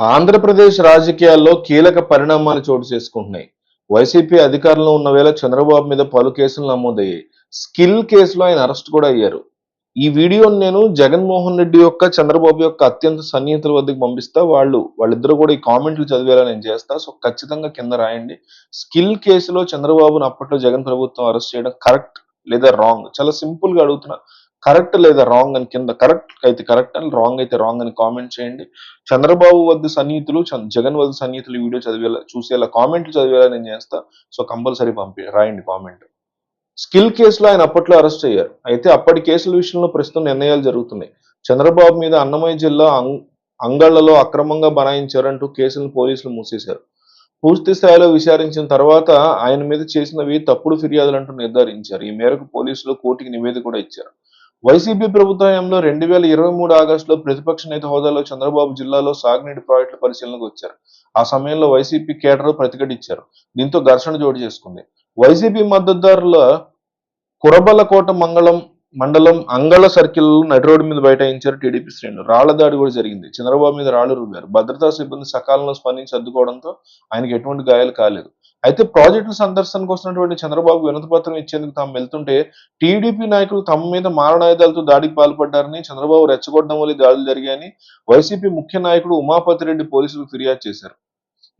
ఆంధ్రప్రదేశ్ రాజకీయాల్లో కీలక పరిణామాలు చోటు చేసుకుంటున్నాయి. వైసీపీ అధికారంలో ఉన్న వేళ చంద్రబాబు మీద పలు కేసులు నమోదయ్యాయి. స్కిల్ కేసులో ఆయన అరెస్ట్ కూడా అయ్యారు. ఈ వీడియోని నేను జగన్మోహన్ రెడ్డి యొక్క చంద్రబాబు యొక్క అత్యంత సన్నిహితుల వద్దకు పంపిస్తా. వాళ్ళు వాళ్ళిద్దరూ కూడా ఈ కామెంట్లు చదివేలా నేను చేస్తా. సో ఖచ్చితంగా కింద రాయండి. స్కిల్ కేసులో చంద్రబాబును అప్పట్లో జగన్ ప్రభుత్వం అరెస్ట్ చేయడం కరెక్ట్ లేదా రాంగ్? చాలా సింపుల్గా అడుగుతున్నా. కరెక్ట్ లేదా రాంగ్ అని కింద కరెక్ట్ అయితే కరెక్ట్ అని రాంగ్ అయితే రాంగ్ అని కామెంట్ చేయండి. చంద్రబాబు వద్ద సన్నిహితులు జగన్ వద్ద సన్నిహితులు వీడియో చదివేలా చూసేలా కామెంట్లు చదివేలా నేను చేస్తా. సో కంపల్సరీ పంపి రాయండి కామెంట్. స్కిల్ కేసులో ఆయన అప్పట్లో అరెస్ట్ అయ్యారు. అయితే అప్పటి కేసుల విషయంలో ప్రస్తుతం నిర్ణయాలు జరుగుతున్నాయి. చంద్రబాబు మీద అన్నమయ్య జిల్లా అంగళ్ళలో అక్రమంగా బనాయించారంటూ కేసులను పోలీసులు మూసేశారు. పూర్తి స్థాయిలో విచారించిన తర్వాత ఆయన మీద చేసినవి తప్పుడు ఫిర్యాదులు అంటూ నిర్ధారించారు. ఈ మేరకు పోలీసులు కోర్టుకి నివేదిక కూడా ఇచ్చారు. వైసీపీ ప్రభుత్వంలో రెండు వేల ఇరవై మూడు ఆగస్టులో ప్రతిపక్ష నేత హోదాలో చంద్రబాబు జిల్లాలో సాగునీటి ప్రాజెక్టుల పరిశీలనకు వచ్చారు. ఆ సమయంలో వైసీపీ కేడర్ ప్రతిఘటించారు. దీంతో ఘర్షణ చోటు చేసుకుంది. వైసీపీ మద్దతుదారుల కురబలకోట మంగళం మండలం అంగళ సర్కిల్ నటి రోడ్డు మీద బైఠాయించారు టీడీపీ శ్రేణులు. రాళ్ళ దాడి కూడా జరిగింది. చంద్రబాబు మీద రాళ్ళు రువ్వారు. భద్రతా సిబ్బంది సకాలంలో స్పందించి అద్దుకోవడంతో ఆయనకి ఎటువంటి గాయాలు కాలేదు. అయితే ప్రాజెక్టుల సందర్శనకు వస్తున్నటువంటి చంద్రబాబు వినతిపత్రం ఇచ్చేందుకు తాము వెళ్తుంటే టీడీపీ నాయకులు తమ మీద మారణాయుధాలతో దాడికి పాల్పడ్డారని చంద్రబాబు రెచ్చగొట్టడం వల్ల దాడులు జరిగాయని వైసీపీ ముఖ్య నాయకుడు ఉమాపతి రెడ్డి పోలీసులకు ఫిర్యాదు చేశారు.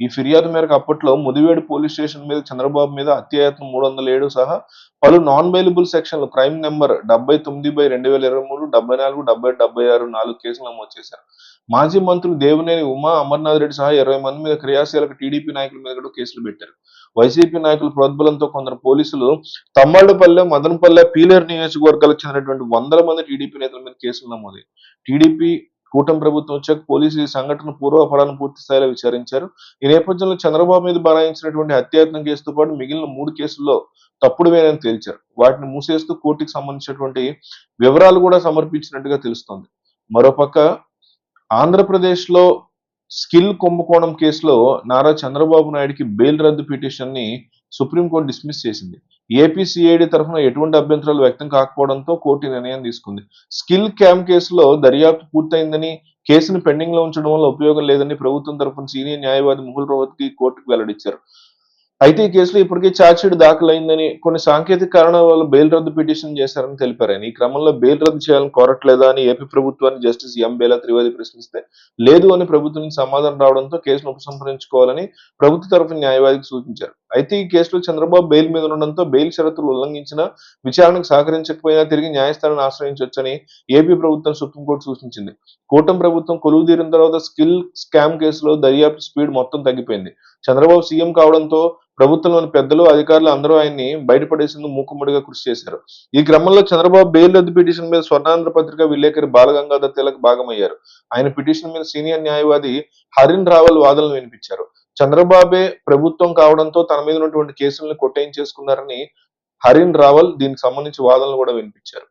ఈ ఫిర్యాదు మేరకు అప్పట్లో ముదివేడు పోలీస్ స్టేషన్ మీద చంద్రబాబు మీద హత్యాయత్నం మూడు వందల ఏడు సహా పలు నాన్ బెయిలబుల్ సెక్షన్లు క్రైమ్ నెంబర్ డెబ్బై తొమ్మిది బై రెండు వేల ఇరవై మూడు డెబ్బై నాలుగు డెబ్బై డెబ్బై ఆరు నాలుగు కేసులు నమోదు చేశారు. మాజీ మంత్రులు దేవినేని ఉమా అమర్నాథ్ రెడ్డి సహా ఇరవై మంది మీద క్రియాశీలక టీడీపీ నాయకుల మీద కూడా కేసులు పెట్టారు. వైసీపీ నాయకుల ప్రోద్బలంతో కొందరు పోలీసులు తమ్మళ్ళపల్లె మదనపల్లె పీలేరు నియోజకవర్గాలకు చెందినటువంటి వందల మంది టీడీపీ నేతల మీద కేసులు నమోదయ్యాయి. టీడీపీ కూటమి ప్రభుత్వం వచ్చాక పోలీసులు ఈ సంఘటన పూర్వపడాలను పూర్తి స్థాయిలో విచారించారు. ఈ నేపథ్యంలో చంద్రబాబు మీద బనాయించినటువంటి హత్యాయత్నం కేసుతో పాటు మిగిలిన మూడు కేసుల్లో తప్పుడు వేనని తేల్చారు. వాటిని మూసేస్తూ కోర్టుకి సంబంధించినటువంటి వివరాలు కూడా సమర్పించినట్టుగా తెలుస్తోంది. మరోపక్క ఆంధ్రప్రదేశ్లో స్కిల్ కుంభకోణం కేసులో నారా చంద్రబాబు నాయుడుకి బెయిల్ రద్దు పిటిషన్ని సుప్రీంకోర్టు డిస్మిస్ చేసింది. ఏపీసీఐడి తరఫున ఎటువంటి అభ్యంతరాలు వ్యక్తం కాకపోవడంతో కోర్టు నిర్ణయం తీసుకుంది. స్కిల్ క్యాంప్ కేసులో దర్యాప్తు పూర్తయిందని కేసును పెండింగ్లో ఉంచడం వల్ల ఉపయోగం లేదని ప్రభుత్వం తరఫున సీనియర్ న్యాయవాది ముహుల్ రోహత్కి కోర్టుకు వెల్లడించారు. అయితే ఈ కేసులో ఇప్పటికే ఛార్జ్షీట్ దాఖలైందని కొన్ని సాంకేతిక కారణాల వల్ల బెయిల్ రద్దు పిటిషన్ చేశారని తెలిపారని ఈ క్రమంలో బెయిల్ రద్దు చేయాలని కోరట్లేదా అని ఏపీ ప్రభుత్వాన్ని జస్టిస్ ఎం బేలా త్రివేది ప్రశ్నిస్తే లేదు అని ప్రభుత్వం సమాధానం రావడంతో కేసును ఉపసంహరించుకోవాలని ప్రభుత్వ తరఫున న్యాయవాదికి సూచించారు. అయితే ఈ కేసులో చంద్రబాబు బెయిల్ మీద ఉండడంతో బెయిల్ షరతులు ఉల్లంఘించిన విచారణకు సహకరించకపోయినా తిరిగి న్యాయస్థానాన్ని ఆశ్రయించవచ్చని ఏపీ ప్రభుత్వం సుప్రీంకోర్టు సూచించింది. కూటమి ప్రభుత్వం కొలువు తీరిన తర్వాత స్కిల్ స్కామ్ కేసులో దర్యాప్తు స్పీడ్ మొత్తం తగ్గిపోయింది. చంద్రబాబు సీఎం కావడంతో ప్రభుత్వంలోని పెద్దలు అధికారులు అందరూ ఆయన్ని బయటపడేసేందుకు మూకుమ్మడిగా కృషి చేశారు. ఈ క్రమంలో చంద్రబాబు బెయిల్ రద్దు పిటిషన్ మీద స్వర్ణాంధ్ర పత్రిక విలేకరి బాలగంగాధర్ తిలక్ భాగమయ్యారు. ఆయన పిటిషన్ మీద సీనియర్ న్యాయవాది హరిన్ రావల్ వాదనలు వినిపించారు. చంద్రబాబే ప్రభుత్వం కావడంతో తన మీద ఉన్నటువంటి కేసులను కొట్టేయించేసుకున్నారని హరిన్ రావల్ దీనికి సంబంధించి వాదనలు కూడా వినిపించారు.